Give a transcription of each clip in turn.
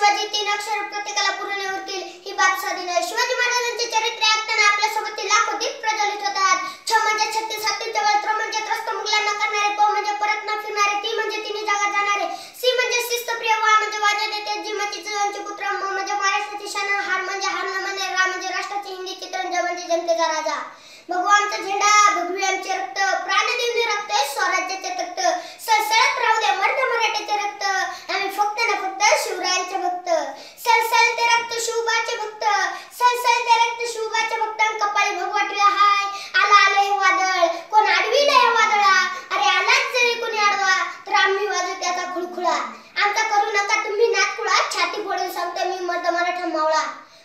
शिवाजी तीन अक्षर प्रत्येकाला पूर्ण होतील ही बाब साधी नाही. शिवाजी महाराजांचे चरित्र ऐकताना आपल्यासोबत ते लाखो दीप प्रज्वलित होतात. छ म्हणजे छत्तीस हत्ती जवळ त्र म्हणजे त्रस्त मुघलांना करणारे प म्हणजे परत न फिरणारे ती म्हणजे तिन्ही जागा जाणारे. सी म्हणजे शिस्तप्रिय वा म्हणजे वाजा देते जी म्हणजे चिजांचे पुत्र म म्हणजे महाराष्ट्राची शान हार म्हणजे हार न म्हणजे रा म्हणजे राष्ट्राचे हिंदी चित्रण ज म्हणजे जनतेचा राजा. भगवान त्याचा आमचा करू नका तुम्ही नातकुळा छाती फोडून सांगतो मी मर्द मराठा मावळा.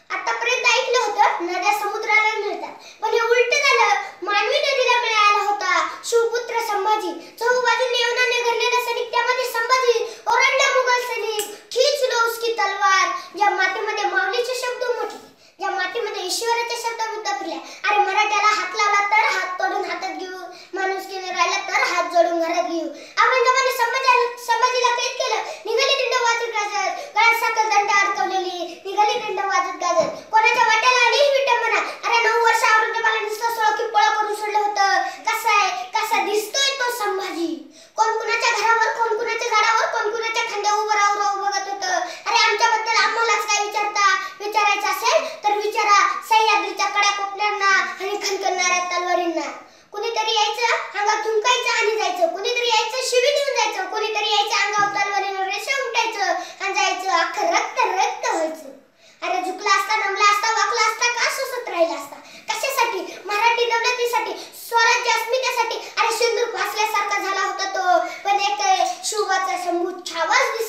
आतापर्यंत ऐकलं होतं नद्या कोण कुणाच्या घरावर कोण कुणाच्या झाडावर कोण कुणाच्या खांद्या उभं राहू राहू बघत होतं. अरे आमच्याबद्दल आम्हालाच काय विचारता? विचारायचं असेल तर विचारा. सह्याद्रीच्या कड्या कोपऱ्यांना आणि खनखनणाऱ्या तलवारींना. कुणीतरी यायचं अंगात झुंकायचं आणि जायचं. कुणीतरी Muchas veces